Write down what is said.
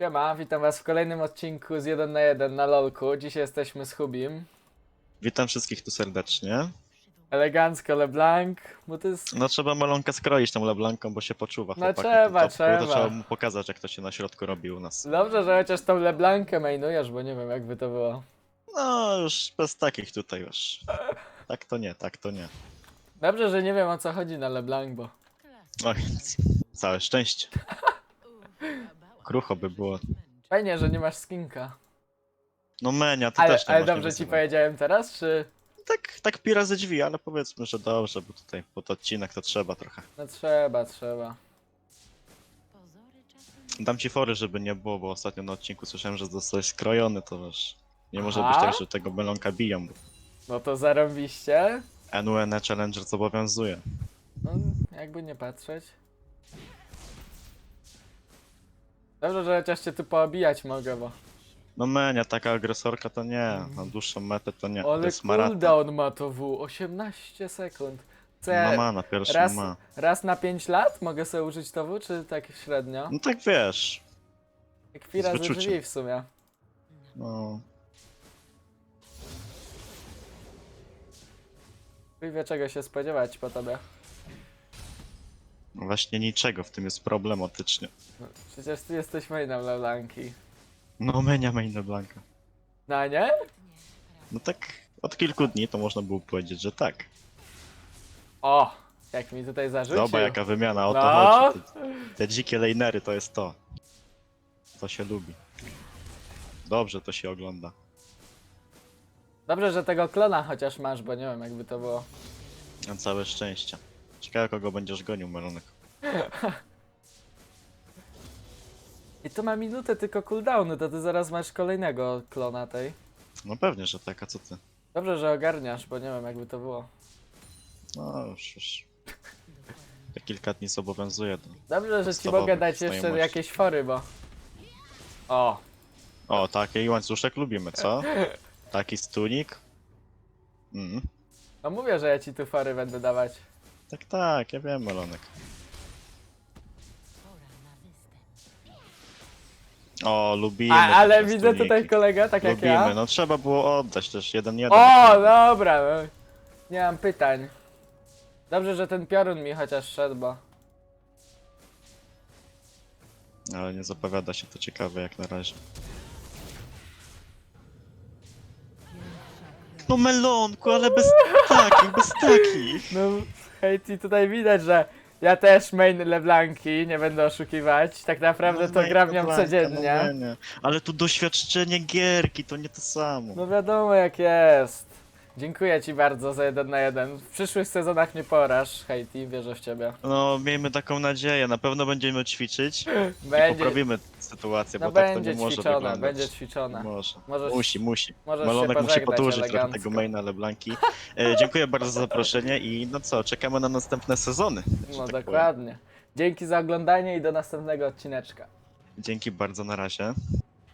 Siema, witam was w kolejnym odcinku z 1 na 1 na LoLku. Dzisiaj jesteśmy z Hubim. Witam wszystkich tu serdecznie. Elegancko LeBlanc, bo to jest... No trzeba malonkę skroić tą leblanką, bo się poczuwa No trzeba, trzeba. To trzeba mu pokazać, jak to się na środku robi u nas. Dobrze, że chociaż tą LeBlankę mainujesz, bo nie wiem jakby to było. No już bez takich tutaj już. Tak to nie, tak to nie. Dobrze, że nie wiem o co chodzi na LeBlanc, bo... No więc całe szczęście. Krucho by było. Fajnie, że nie masz skinka. No menia, ty Ale, też nie ale masz, dobrze ci powiedziałem teraz, czy... Tak, tak pira ze drzwi, ale powiedzmy, że dobrze, bo tutaj pod odcinek to trzeba trochę. No trzeba, trzeba. Dam ci fory, żeby nie było, bo ostatnio na odcinku słyszałem, że zostałeś skrojony, to wiesz. Nie może być Aha. tak, że tego melonka biją, bo No to zarąbiście. NUN Challenger zobowiązuje. No, jakby nie patrzeć. Dobrze, że chociaż cię tu poobijać mogę, bo... No menia, taka agresorka to nie, na dłuższą metę to nie, to Ale jest maraton. cooldown ma to W, 18 sekund. Co ja No ma, na pierwszym raz, ma. raz na 5 lat mogę sobie użyć to W, czy tak średnio? No tak wiesz, chwila z ze wyczuciem. drzwi w sumie. no... Chuj wie czego się spodziewać po tobie. Właśnie niczego w tym jest problematycznie. No, przecież ty jesteś mainem LeBlanki. No menia main Blanka. No nie? No tak od kilku dni to można było powiedzieć, że tak. O! Jak mi tutaj zarzucił. Zobacz jaka wymiana, o to No. chodzi. Te, te dzikie lanery to jest to. To się lubi. Dobrze to się ogląda. Dobrze, że tego klona chociaż masz, bo nie wiem jakby to było. Na całe szczęście. Ciekawe kogo będziesz gonił, Melonek. I to ma minutę tylko cooldownu, to ty zaraz masz kolejnego klona tej. No pewnie, że tak, a co ty? Dobrze, że ogarniasz, bo nie wiem jakby to było. No już, już. Te kilka dni zobowiązuje do... Dobrze, że ci Podstawowych mogę dać jeszcze znajomości. jakieś fory, bo... O! O, taki łańcuszek lubimy, co? Taki stunik? Mm. No mówię, że ja ci tu fory będę dawać. Tak, tak, ja wiem, Melonek. O, lubimy. A, ale widzę tutaj kolegę, tak jak Lubimy, ja. no trzeba było oddać też jeden jeden. O, dobra, no. Nie mam pytań. Dobrze, że ten piorun mi chociaż szedł, bo... Ale nie zapowiada się to ciekawe jak na razie. No melonku, ale bez takich, bez takich. No, hej, i tutaj widać, że ja też main LeBlanki, nie będę oszukiwać. Tak naprawdę to No, gram nią codziennie. No, nie. Ale tu doświadczenie gierki, to nie to samo. No wiadomo jak jest. Dziękuję ci bardzo za jeden na jeden. W przyszłych sezonach nie poraż, Hejti, wierzę w ciebie. No, miejmy taką nadzieję, na pewno będziemy ćwiczyć i Będzie, poprawimy sytuację, no bo tak to będzie nie może ćwiczone, wyglądać. będzie ćwiczone. Może. Możesz- Musi, musi. możesz Malonek się musi pożegnać podłożyć trochę elegancko. tego maina LeBlanki. E, dziękuję bardzo za zaproszenie i no co, czekamy na następne sezony. że No tak powiem. dokładnie. Dzięki za oglądanie i do następnego odcineczka. Dzięki bardzo, na razie.